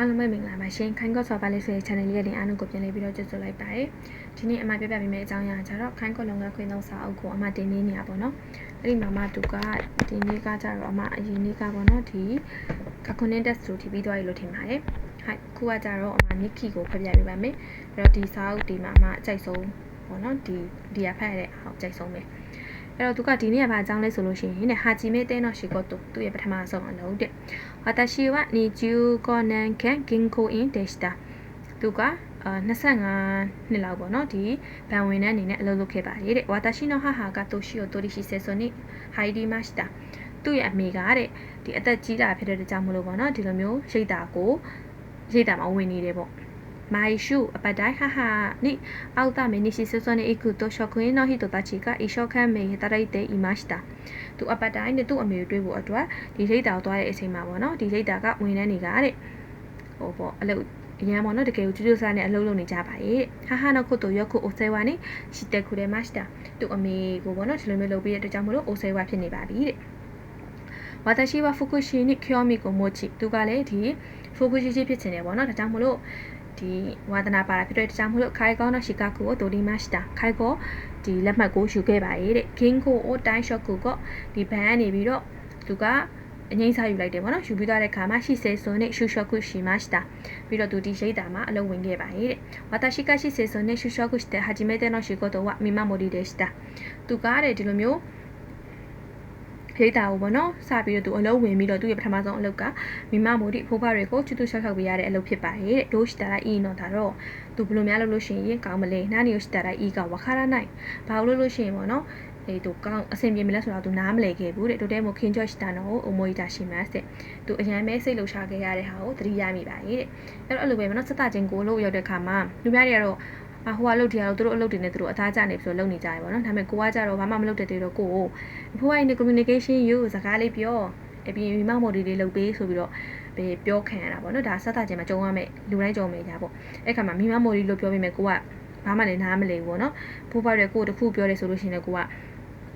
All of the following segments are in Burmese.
အားလုံးပဲမင်္ဂလာပါရှင်ခိုင်းကော့ဆော်ပါလေးဆိုတဲ့ channel လေးကနေအားလုံးကိုပြန်လည်ပြီးတော့ကြိုဆိုလိုက်ပါတယ်ဒီနေ့အမပြပြပေးမယ့်အကြောင်းအရာကျတော့ခိုင်းကော့လုံငန်းခွင့်သုံးစာအုပ်ကိုအမတင်နေနေတာပေါ့နော်အဲ့ဒီမှာမှသူကဒီနေ့ကကျတော့အမအရင်နေ့ကပေါ့နော်ဒီကကွန်နက်တက်စ်လို့ထည့်ပြီးသွားပြီလို့ထင်ပါတယ်ဟိုက်ခုကကျတော့အမနစ်ကီကိုဖတ်ပြပေးပါမယ်အဲ့တော့ဒီစာအုပ်ဒီမှာအမအကြိုက်ဆုံးပေါ့နော်ဒီဒီရဖတ်ရတဲ့အောက်အကြိုက်ဆုံးပဲ အဲ့တော့သူကဒီနေ့ကဘာအကြောင်းလဲဆိုလို့ရှိရင်တဲ့ဟာဂျီမေတဲနော်ရှီကိုသူ့ရဲ့ပထမဆုံးအလုပ်တဲ့ဟာတာရှီဝနီဂျူကောနန်ကန်ဂင်ကိုအင်ဒေစတာသူကအာ25နှစ်လောက်ပေါ့နော်ဒီဗန်ဝင်တဲ့အနေနဲ့အလုပ်လုပ်ခဲ့ပါတယ်တဲ့ဝါတာရှီနိုဟာဟာကတိုရှီယိုတိုရီရှီဆေဆိုနီဟိုင်ဒီမတ်စတာသူ့ရဲ့အမေကတဲ့ဒီအသက်ကြီးတာဖြစ်တဲ့ကြောင့်မလို့ပေါ့နော်ဒီလိုမျိုးရိတ်တာကိုရိတ်တာမှာဝင်နေတယ်ပေါ့ maishu apadai haha ni auta me nishi soso ne iku to shokuin no hito tachi ka ishokan me yatarai de imashita သူအပတ်တိုင်းနဲ့သူ့အမေကိုတွေးဖို့အတွက်ဒီလိတ်တာကိုသွားတဲ့အချိန်မှာပေါ့နော်ဒီလိတ်တာကဝင်နှန်းနေကြတဲ့ဟိုပေါ့အလုပ်အရန်ပေါ့နော်တကယ်ကိုကျူးကျူးဆားနဲ့အလုပ်လုပ်နေကြပါရဲ့ဟာဟာနော်ခုတ်တို့ရောက်ခုအိုဆဲဝါနေရှိတက်ခုတယ်မရှတာသူ့အမေကိုပေါ့နော်ဒီလိုမျိုးလုပ်ပြီးတဲ့အတွက်ကြောင့်မလို့အိုဆဲဝါဖြစ်နေပါပြီတဲ့ဝါတရှိဝါဖူကူရှိနိခယောမီကိုမိုချီသူကလည်းဒီဖူကူရှိရှိဖြစ်နေတယ်ပေါ့နော်ဒါကြောင့်မလို့ ဒီဝါသနာပါတာဖြစ်တဲ့တခြားမဟုတ်လို့ခိုင်ကောင်းတော့ရှီကာကူကိုဒိုရီမတ်တာခိုင်ကောဒီလက်မှတ်ကိုယူခဲ့ပါရဲ့တဲ့ဂင်းကိုအိုတိုင်းရှော့ကူကဒီဘန်ကနေပြီးတော့သူကအငိမ့်စားယူလိုက်တယ်ပေါ့နော်ယူပြီးသွားတဲ့ခါမှာရှီဆေဆွန်နဲ့ရှူရှော့ကူရှီမတ်တာပြီးတော့သူဒီရိတ်တာမှာအလုပ်ဝင်ခဲ့ပါရဲ့တဲ့ဝါတာရှီကာရှီဆေဆွန်နဲ့ရှူရှော့ကူရှီတဲ့ဟာဂျီမဲတဲ့နော်ရှီကိုတော့ဝမီမမိုဒီဒေရှတာသူကတဲ့ဒီလိုမျိုး ရိတ်တာကိုပေါ့နော်စပြီးတော့သူအလုပ်ဝင်ပြီးတော့သူ့ရဲ့ပထမဆုံးအလုပ်ကမိမမိုဒီဖိုးဖတွေကိုချူတူရှောက်ရှောက်ပေးရတဲ့အလုပ်ဖြစ်ပါတယ်တဲ့ဒိုးရှိတာလိုက်အီနော်ဒါတော့သူဘယ်လိုများလုပ်လို့ရှိရင်ကောင်းမလဲနားနေရှိတာလိုက်အီကဝခါရနိုင်ဘာလို့လို့ရှိရင်ပေါ့နော်えーとကောင်းအဆင်ပြေမလဲဆိုတော့သူနားမလဲခဲ့ဘူးတဲ့တိုတဲမိုခင်ချော့ရှိတာနော်အမွေတာရှိမှတ်တဲ့သူအရန်မဲစိတ်လှုပ်ရှားခဲ့ရတဲ့ဟာကိုသတိရမိပါရဲ့တဲ့အဲ့တော့အဲ့လိုပဲမနော်စက်တာချင်းကိုလို့ရောက်တဲ့ခါမှာလူများတွေကတော့ အဟိုကအလုပ်တွေကတော့သူတို့အလုပ်တွေနဲ့သူတို့အသားကျနေပြီးတော့လုပ်နေကြတယ်ပေါ့နော်ဒါပေမဲ့ကိုကကြတော့ဘာမှမလုပ်တဲ့တေတော့ကိုကိုဖိုးအိုင်းနေ communication ယူစကားလေးပြောအပြင်မိမမော်ဒီလေးလုပ်ပေးဆိုပြီးတော့ပဲပြောခံရတာပေါ့နော်ဒါဆက်တာချင်းမှာကြုံရမယ်လူတိုင်းကြုံမယ်ညာပေါ့အဲ့ခါမှာမိမမော်ဒီလို့ပြောပြီးမယ်ကိုကဘာမှလည်းနားမလဲဘူးပေါ့နော်ဖိုးဖွားတွေကိုတခုပြောတယ်ဆိုလို့ရှိရင်လည်းကိုက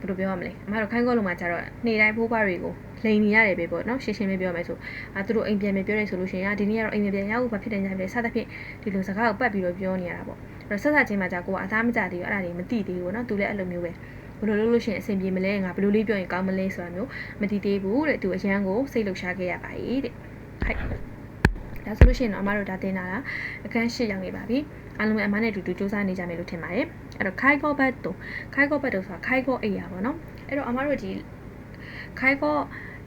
ဘယ်လိုပြောရမလဲအမတို့ခိုင်းကောလုံးမှာကျတော့နေ့တိုင်းဖိုးပွားတွေကိုလိန်နေရတယ်ပဲပေါ့နော်ရှင်းရှင်းလေးပြောမယ်ဆိုအာသူတို့အိမ်ပြန်မယ်ပြောတယ်ဆိုလို့ရှိရင်အာဒီနေ့ကတော့အိမ်ပြန်ရောက်ဘာဖြစ်တယ်ညာဖြစ်တယ်စသဖြင့်ဒီလိုစကားကိုပတ်ပြီးတော့ပြောနေရတာပေါ့အဲ့တော့ဆက်ဆက်ချင်းမှာကြာကိုကအသားမကျသေးဘူးအဲ့ဒါတွေမသိသေးဘူးပေါ့နော်သူလည်းအဲ့လိုမျိုးပဲဘယ်လိုလုပ်လို့ရှိရင်အဆင်ပြေမလဲငါဘယ်လိုလေးပြောရင်ကောင်းမလဲဆိုတာမျိုးမသိသေးဘူးတဲ့သူအရန်ကိုစိတ်လှုပ်ရှားခဲ့ရပါ၏တဲ့ဟုတ်ဒါဆိုလို့ရှိရင်တော့အမတို့ဒါတင်လာတာအခန်း၈ရောက်နေပါပြီအားလုံးအမနဲ့အတူတူစူးစမ်းနေကြမယ်လို့ထင်ပါတယ် အဲ့တော့ခိုင်ကောဘတ်တို့ခိုင်ကောဘတ်တို့ဆိုတာခိုင်ကောအိယာပေါ့နော်အဲ့တော့အမတို့ဒီခိုင်ကော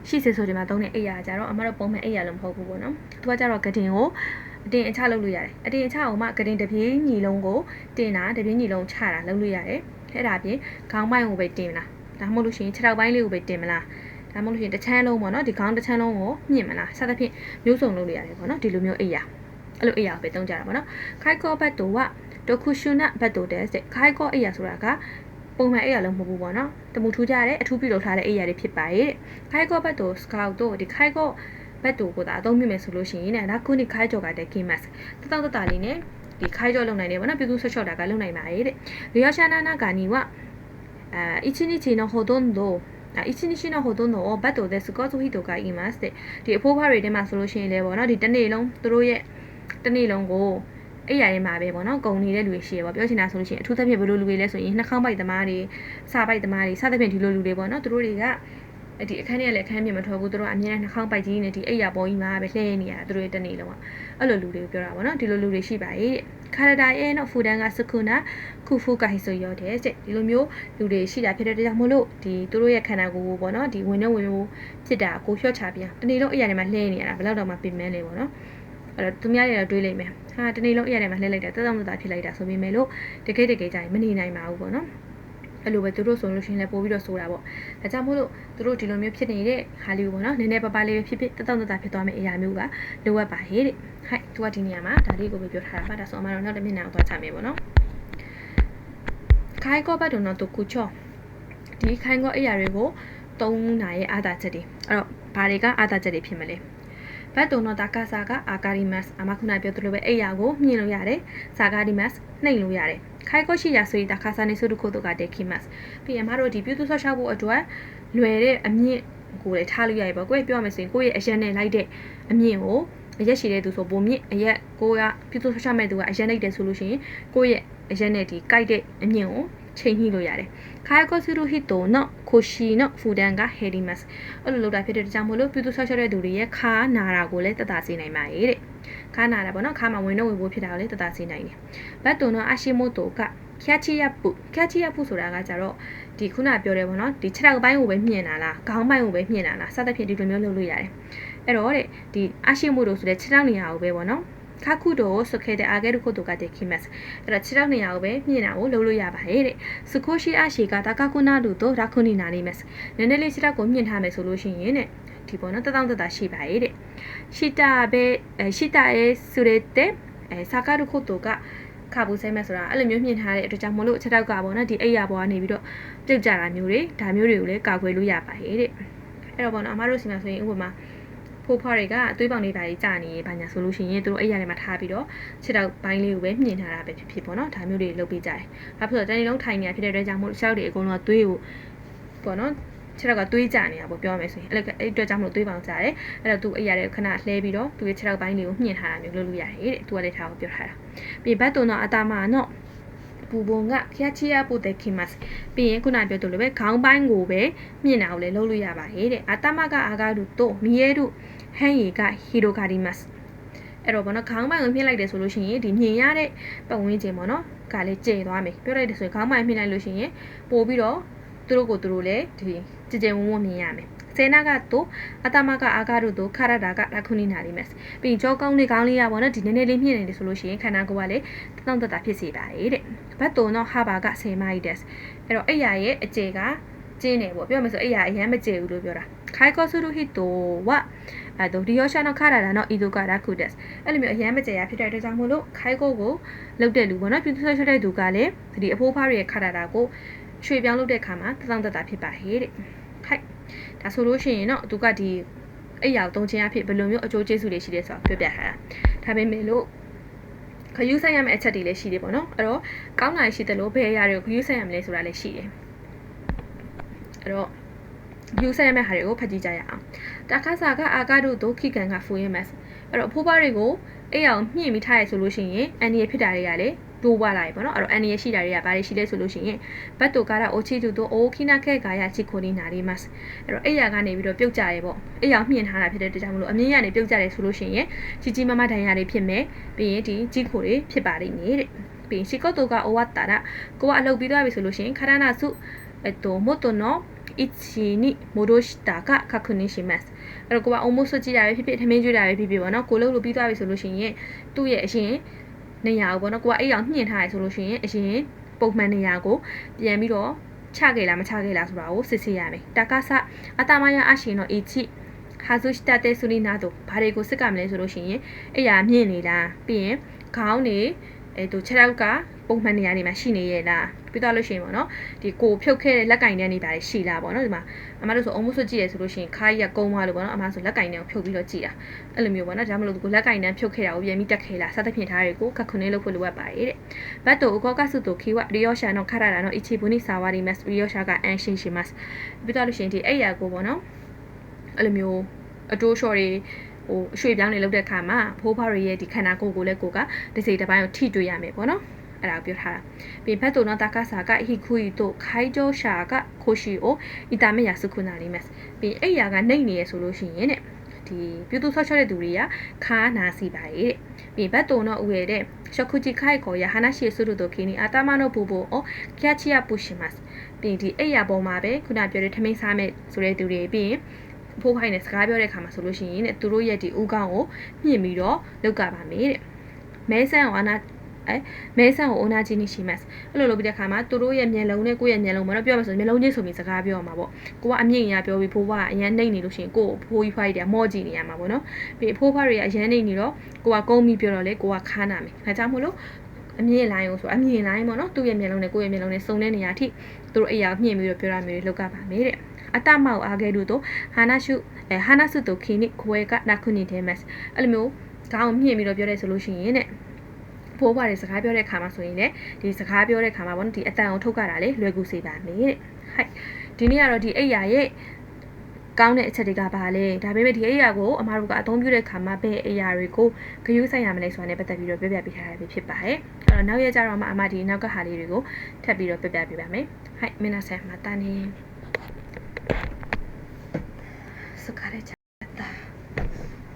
ရှိစေဆိုဒီမှာသုံးတဲ့အိယာကြတော့အမတို့ပုံမှန်အိယာလို့မဟုတ်ဘူးပေါ့နော်သူကကြတော့ဂဒင်ကိုအတင်အချလုပ်လို့ရတယ်အတင်အချအောင်မှဂတင်တပြေးညီလုံးကိုတင်တာတပြေးညီလုံးချတာလုပ်လို့ရတယ်အဲ့ဒါပြင်ခေါင်းပိုင်းကိုပဲတင်မလားဒါမှမဟုတ်လို့ရှိရင်ခြေထောက်ပိုင်းလေးကိုပဲတင်မလားဒါမှမဟုတ်လို့ရှိရင်တစ်ချမ်းလုံးပေါ့နော်ဒီခေါင်းတစ်ချမ်းလုံးကိုမြင့်မလားစသဖြင့်မျိုးစုံလုပ်လို့ရတယ်ပေါ့နော်ဒီလိုမျိုးအိယာအဲ့လိုအိယာကိုပဲတုံးကြတာပေါ့နော်ခိုင်ကောဘတ်တိုက ဒိုခုရှုနဘတ်တိုတဲ့ခိုင်ကောအိယာဆိုတာကပုံမှန်အိယာလုံးမဟုတ်ဘူးပေါ့နော်တမူထူးကြတဲ့အထူးပြုလုပ်ထားတဲ့အိယာတွေဖြစ်ပါရဲ့ခိုင်ကောဘတ်တိုစကောက်တို့ဒီခိုင်ကောဘတ်တူကိုသာအသုံးပြုမယ်ဆိုလို့ရှိရင်ねဒါခုနိခိုင်းကြော်ကတဲ့ key mask တတောက်တတာလေးနဲ့ဒီခိုင်းကြော်လုံနိုင်တယ်ဗောနော်ပြုစုဆွတ်ချော့တာကလုံနိုင်ပါရဲ့တဲ့リオシャナナガにはあ1日のほとんど一日のほとんどをバットで過ごす人がいますတဲ့ဒီအဖိုးဖွားတွေထဲမှာဆိုလို့ရှိရင်လည်းဗောနော်ဒီတစ်နေ့လုံးသူတို့ရဲ့တစ်နေ့လုံးကို အဲ့ရရင်မှာပဲပေါ့နော်ဂုံနေတဲ့လူတွေရှိရပေါ့ပြောချင်တာဆိုလို့ရှိရင်အထူးသဖြင့်ဘယ်လိုလူတွေလဲဆိုရင်နှာခေါင်းပိုက်သမားတွေစာပိုက်သမားတွေစသဖြင့်ဒီလိုလူတွေပေါ့နော်သူတို့တွေကအဲ့ဒီအခန်းထဲကလည်းအခန်းပြင်မထွက်ဘူးသူတို့ကအမြဲတမ်းနှာခေါင်းပိုက်ကြီးနဲ့ဒီအိယာပေါ်ကြီးမှာပဲလှည့်နေရတာသူတို့ရဲ့တနေ့လုံးကအဲ့လိုလူတွေကိုပြောတာပေါ့နော်ဒီလိုလူတွေရှိပါရဲ့ခါရဒါရဲ့နော်ဖူဒန်ကစခုနာခုဖူကဟိဆိုရောတဲ့တဲ့ဒီလိုမျိုးလူတွေရှိတာဖြစ်တဲ့ကြောင့်မို့လို့ဒီသူတို့ရဲ့ခန္ဓာကိုယ်ကိုပေါ့နော်ဒီဝင်နေဝင်လို့ဖြစ်တာကိုလျှော့ချပြန်တနေ့လုံးအိယာထဲမှာလှည့်နေရတာဘယ်တော့မှပင်မလဲပေါ့နော် အဲ့တော့သူများတွေတော့တွေးလိုက်မယ်ဟာတနေ့လုံးအိယာထဲမှာလှည့်လိုက်တာတက်တောင့်တတာဖြစ်လိုက်တာဆိုပေမဲ့လို့တကယ်တကယ်ကြရင်မနေနိုင်ပါဘူးပေါ့နော်အဲ့လိုပဲသူတို့ဆိုလို့ရှိရင်လည်းပို့ပြီးတော့ဆိုတာပေါ့ဒါကြောင့်မို့လို့သူတို့ဒီလိုမျိုးဖြစ်နေတဲ့ဟာလေးကိုပေါ့နော်နည်းနည်းပါးပါးလေးဖြစ်ဖြစ်တက်တောင့်တတာဖြစ်သွားမယ့်အရာမျိုးကလိုအပ်ပါဟဲ့တဲ့ဟိုက်သူကဒီနေရာမှာဒါလေးကိုပဲပြောထားတာပါဒါဆိုအမတို့နောက်တစ်မျက်နှာကိုသွားချမယ်ပေါ့နော်ခိုင်ကောဘတ်တုံတော့သူကူချောဒီခိုင်ကောအရာတွေကိုသုံးနာရဲ့အာသာချက်တွေအဲ့တော့ဘာတွေကအာသာချက်တွေဖြစ်မလဲ ဘတ်တုံတော့ဒါကာစာကအာကာရီမတ်အမခုနပြောသလိုပဲအိယာကိုမြင်လို့ရတယ်ဇာကာဒီမတ်နှိမ်လို့ရတယ်ခိုင်ကိုရှိရဆိုရင်ဒါခါစာနေဆိုတခုတို့ကတက်ခိမတ်ပြီးရင်မတို့ဒီပြုစုဆော့ချဖို့အတွက်လွယ်တဲ့အမြင့်ကိုလည်းထားလို့ရပြီပေါ့ကိုယ်ပြောရမယ်ဆိုရင်ကိုယ့်ရဲ့အရန်နဲ့လိုက်တဲ့အမြင့်ကိုအရက်ရှိတဲ့သူဆိုပုံမြင့်အရက်ကိုကပြုစုဆွတ်မဲ့သူကအရက်နိုင်တယ်ဆိုလို့ရှိရင်ကိုယ့်ရဲ့အရက်နဲ့ဒီကြိုက်တဲ့အမြင့်ကို ချိန်ညှိလို့ရတယ်ခါယကိုဆူရူဟီတိုနော်ခိုရှီနော်ဖူဒန်ကဟယ်ရီမတ်အဲ့လိုလုပ်တာဖြစ်တဲ့ကြောင့်မို့လို့ပြုစုဆွတ်တဲ့သူတွေရဲ့ခါနာတာကိုလည်းတတ်တာစေနိုင်ပါရဲ့တဲ့ခါနာတာပေါ့နော်ခါမှာဝင်တော့ဝင်ဖို့ဖြစ်တာကိုလည်းတတ်တာစေနိုင်တယ်ဘတ်တုံနော်အရှိမိုတိုကခ ्या ချီယပုခ ्या ချီယပုဆိုတာကကြတော့ဒီခုနပြောတယ်ပေါ့နော်ဒီခြေထောက်ပိုင်းကိုပဲမြင်တာလားခေါင်းပိုင်းကိုပဲမြင်တာလားစသဖြင့်ဒီလိုမျိုးလုပ်လို့ရတယ်အဲ့တော့တဲ့ဒီအရှိမိုတိုဆိုတဲ့ခြေထောက်နေရာကိုပဲပေါ့နော် ခါခုတော့စခဲတဲ့အာဂဲရုခုတို့ကတဲ့ခိမတ်အဲ့တော့ခြေထောက်နေရာကိုပဲမြင်တာကိုလုပ်လို့ရပါရဲ့တဲ့စကိုရှိအရှိကတာကကုနာလူတို့ရာခုနီနာနေမတ်နည်းနည်းလေးခြေထောက်ကိုမြင်ထားမယ်ဆိုလို့ရှိရင်တဲ့ဒီပေါ်နော်တတောင့်တတာရှိပါရဲ့တဲ့ရှိတာပဲရှိတာရဲ့ဆိုတဲ့အဲစာကာရုခုတို့ကခါဘူးဆဲမဲ့ဆိုတာအဲ့လိုမျိုးမြင်ထားတဲ့အတွက်ကြောင့်မလို့ခြေထောက်ကပေါ့နော်ဒီအိယာပေါ်ကနေပြီးတော့ပြုတ်ကြတာမျိုးတွေဒါမျိုးတွေကိုလည်းကာကွယ်လို့ရပါရဲ့တဲ့အဲ့တော့ပေါ့နော်အမတို့စီမှာဆိုရင်ဥပမာ ဖိုးဖွားတွေကအသွေးပေါင်တွေပါကြီးကြာနေဘာညာဆိုလို့ရှိရင်တို့အဲ့ရထဲမှာထားပြီးတော့ခြေထောက်ပိုင်းလေးကိုပဲမြင်ထားတာပဲဖြစ်ဖြစ်ပေါ့နော်ဒါမျိုးတွေလုပ်ပေးကြတယ်။ဘာဖြစ်လို့တနေ့လုံးထိုင်နေရဖြစ်တဲ့အတွက်ကြောင့်မို့ရှောက်တွေအကုန်လုံးကသွေးကိုပေါ့နော်ခြေထောက်ကသွေးကြနေတာပေါ့ပြောရမယ်ဆိုရင်အဲ့အဲ့အတွက်ကြောင့်မလို့သွေးပေါင်ကြတယ်အဲ့တော့သူအဲ့ရတဲ့ခဏလှဲပြီးတော့သူရဲ့ခြေထောက်ပိုင်းလေးကိုမြင်ထားတာမျိုးလုပ်လို့ရတယ်တဲ့သူကလည်းထားကိုပြောထားတာပြီးဘတ်တုံတော့အတာမနော် ပူပုံကဖျက်ချီရပိုတဲ့ခင်မတ်ပြီးရင်ခုနပြောသလိုပဲခေါင်းပိုင်းကိုပဲမြင်တာကိုလည်းလုပ်လို့ရပါတယ်တဲ့အတမကအာဂါဒုတို့မီရဲတို့ဟန်ရီကဟီရိုဂါဒီမတ်အဲ့တော့ဘောနော်ခေါင်းပိုင်းကိုမြင်လိုက်တယ်ဆိုလို့ရှိရင်ဒီမြင်ရတဲ့ပတ်ဝန်းကျင်ပေါ့နော်ကလည်းကျဲသွားမယ်ပြောလိုက်တယ်ဆိုရင်ခေါင်းပိုင်းမြင်လိုက်လို့ရှိရင်ပို့ပြီးတော့သူတို့ကိုသူတို့လည်းဒီကြည်ကြဲဝုံဝုံမြင်ရမယ် စေနာကတော့အတမကအာဂါတို့ခရတာကရခုနီနာရီမက်ပြီးကြောကောင်းလေးကောင်းလေးရပါတော့ဒီနည်းနည်းလေးမြင့်နေတယ်ဆိုလို့ရှိရင်ခန္ဓာကိုယ်ကလည်းတောင့်တတာဖြစ်စေပါတယ်တဲ့ဘတ်တုံတော့ဟာဘာကဆေမိုက်ဒက်အဲ့တော့အဲ့ရရဲ့အကျေကကျင်းနေပေါ့ပြောမယ်ဆိုအဲ့ရအရန်မကျေဘူးလို့ပြောတာခိုင်ကောဆူရူဟီတိုဝအဲတို့ဒီယောရှာနော်ခရတာနော်အီဒိုကရာခုဒက်အဲ့လိုမျိုးအရန်မကျေရဖြစ်တဲ့အတွက်ကြောင့်မို့လို့ခိုင်ကောကိုလုတ်တဲ့လူပေါ့နော်ပြည်သူ့ဆွတဲ့သူကလည်းဒီအဖိုးဖားရဲ့ခရတာကိုရွှေပြောင်းလုပ်တဲ့ခါမှာတသောတတာဖြစ်ပါဟဲ့တဲ့ခိုက် ဒါဆိုလို့ရှိရင်တော့သူကဒီအဲ့ရောက်သုံးချင်းအဖြစ်ဘယ်လိုမျိုးအကျိုးကျေးဇူးတွေရှိလဲဆိုတော့ပြောပြထားတာဒါပေမဲ့လို့ခယူးဆိုင်ရမယ့်အချက်တွေလည်းရှိတယ်ပေါ့နော်အဲ့တော့ကောင်းတာရှိတယ်လို့ဘယ်အရာတွေကိုခယူးဆိုင်ရမလဲဆိုတာလည်းရှိတယ်အဲ့တော့ယူဆိုင်ရမယ့်ဟာတွေကိုဖတ်ကြည့်ကြရအောင်တခါစားကအာကာဒုဒုခိကန်ကဖူရင်မတ်အဲ့တော့ဖိုးပါတွေကိုအဲ့အောင်မြင့်မိထားရဆိုလို့ရှိရင်အန်ဒီရဖြစ်တာတွေကလည်း တိုးပွားလာပြီပေါ့နော်အဲ့တော့အန်နီရရှိတာတွေကဘာတွေရှိလဲဆိုလို့ရှိရင်ဘတ်တိုကာရာအိုချီတူတိုအိုခိနာခဲကာယာချီခိုနီနာရီမတ်အဲ့တော့အဲ့ရကနေပြီးတော့ပြုတ်ကြရဲပေါ့အဲ့ရမြင့်ထားတာဖြစ်တဲ့တကြောင်မလို့အမြင့်ရနေပြုတ်ကြတယ်ဆိုလို့ရှိရင်ကြီးကြီးမမဒဏ်ရာတွေဖြစ်မယ်ပြီးရင်ဒီကြီးခိုတွေဖြစ်ပါလိမ့်မယ်တဲ့ပြီးရင်ရှီကောတိုကအိုဝတ်တာရကိုကအလုပ်ပြီးသွားပြီဆိုလို့ရှိရင်ခရနာစုえっと元の位置に戻したか確認しますအဲ့တော့ကိုကအုံမိုးဆွကြည့်တာပဲဖြစ်ဖြစ်ထမင်းကျွေးတာပဲဖြစ်ဖြစ်ပေါ့နော်ကိုလုံးလို့ပြီးသွားပြီဆိုလို့ရှိရင်သူ့ရဲ့အရင် နေရာကိုပေါ့နော်ကိုကအဲ့အောင်ညှင်ထားရဆိုလို့ရှိရင်အရင်ပုံမှန်နေရာကိုပြန်ပြီးတော့ချခဲ့လားမချခဲ့လားဆိုတာကိုစစ်ဆေးရမယ်တာကဆအတမယအရှင်တော့အချိဟာဇုစတတေဆူလီနာတို့ဘာတွေကိုစစ်ကမလဲဆိုလို့ရှိရင်အဲ့ရမြင့်နေလားပြီးရင်ခေါင်းနေ အဲတို့ခြေထောက်ကပုံမှန်နေရာနေမှာရှိနေရဲ့လားပြီးတော့လို့ရှိရင်ပေါ့နော်ဒီကိုဖြုတ်ခဲ့တဲ့လက်ကင်တဲ့နေပါလေရှိလားပေါ့နော်ဒီမှာအမတို့ဆိုအုံမဆွကြည့်ရဆိုလို့ရှိရင်ခါကြီးကကုန်းသွားလို့ပေါ့နော်အမဆိုလက်ကင်တဲ့ကိုဖြုတ်ပြီးတော့ကြည့်တာအဲ့လိုမျိုးပေါ့နော်ဒါမှမဟုတ်ကိုလက်ကင်တဲ့ဖြုတ်ခဲ့တာကိုပြန်ပြီးတက်ခဲ့လားစသဖြင့်ထားတွေကိုခက်ခွနေလို့ဖို့လိုအပ်ပါတယ်တဲ့ဘတ်တိုအကောကဆုတိုခီဝရီယောရှာနော်ခရတာနော်အချီဘူနီဆာဝါရီမတ်ရီယောရှာကအန်ရှင်ရှင်မတ်ပြီးတော့လို့ရှိရင်ဒီအဲ့ရကိုပေါ့နော်အဲ့လိုမျိုးအတိုးလျှော်တွေ ဟိုအရွှေ့ပြောင်းနေလောက်တဲ့ခါမှာဖိုးဖွားရရဲ့ဒီခန္ဓာကိုယ်ကိုလည်းကိုကဒီစိတ်တစ်ပိုင်းကိုထိတွေ့ရမယ်ပေါ့နော်အဲ့ဒါပြောထားတာပြီးဖတ်တော့တာကဆာကဟီခူရီတို့ခိုင်ဂျိုရှာကခိုရှိအိုအီတာမေယာစုခုနာလေးမက်ပြီးအဲ့ရာကနှိမ့်နေရဆိုလို့ရှိရင်တဲ့ဒီပြုသူဆော့ချတဲ့သူတွေကခါနာစီပါရဲ့ပြီးဘတ်တုံတော့ဦးရတဲ့ရှခုချီခိုင်ကိုရဟာနာရှိဆုတို့ခင်းနီအတာမနိုဘူဘူအိုကျာချီယာပူရှိမတ်ပြီးဒီအဲ့ရာပေါ်မှာပဲခုနပြောတဲ့ထမင်းစားမဲ့ဆိုတဲ့သူတွေပြီးရင် ဖိုးဖိုင်နဲ့စကားပြောတဲ့ခါမှာဆိုလို့ရှိရင်တဲ့သူတို့ရဲ့ဒီဥကောင်းကိုမြင့်ပြီးတော့လောက်ကပါမယ်တဲ့မဲဆန်ဝါနာအဲမဲဆန်ကိုအိုနာချင်းရှိမတ်အဲ့လိုလုပ်ပြီးတဲ့ခါမှာသူတို့ရဲ့မျက်လုံးနဲ့ကိုယ့်ရဲ့မျက်လုံးမတော့ပြောမှဆိုမျက်လုံးချင်းဆိုပြီးစကားပြောမှာပေါ့ကိုကအမြင့်ရပြောပြီးဖိုးဖွားကအရန်နှိမ့်နေလို့ရှိရင်ကိုကိုဖိုးကြီးဖွားကြီးတွေမော့ကြည့်နေရမှာပေါ့နော်ပြီးဖိုးဖွားတွေကအရန်နှိမ့်နေတော့ကိုကကုန်းပြီးပြောတော့လေကိုကခါနာမယ်ဒါကြောင့်မို့လို့အမြင့်လိုင်းကိုဆိုအမြင့်လိုင်းပေါ့နော်သူ့ရဲ့မျက်လုံးနဲ့ကိုယ့်ရဲ့မျက်လုံးနဲ့စုံတဲ့နေရာထိသူတို့အရာမြင့်ပြီးတော့ပြောရမျိုးတွေလောက်ကပါမယ်တဲ့ အတမောက်အားခဲ့လို့တော့ဟာနာရှုဟာနာစုတိုခီနိခွဲကနာခုနိတဲမက်အဲ့လိုမျိုးခေါင်းမြင့်ပြီးတော့ပြောရဲဆိုလို့ရှိရင်တဲ့ဖိုးဘွားတွေစကားပြောတဲ့ခါမှာဆိုရင်လည်းဒီစကားပြောတဲ့ခါမှာဘောနော်ဒီအတန်အောင်ထုတ်ကြတာလေလွယ်ကူစေပါမယ်တဲ့ဟိုက်ဒီနေ့ကတော့ဒီအိယာရဲ့ကောင်းတဲ့အချက်တွေကဘာလဲဒါပေမဲ့ဒီအိယာကိုအမားတို့ကအသုံးပြုတဲ့ခါမှာဘယ်အိယာတွေကိုဂရုစိုက်ရမလဲဆိုတာနဲ့ပတ်သက်ပြီးတော့ပြပြပေးထားတာဖြစ်ပါတယ်အဲ့တော့နောက်ရကြတော့မှအမဒီနောက်ကဟာလေးတွေကိုထပ်ပြီးတော့ပြပြပေးပါမယ်ဟိုက်မင်းနာဆန်မှာတာနေ 疲れちゃう。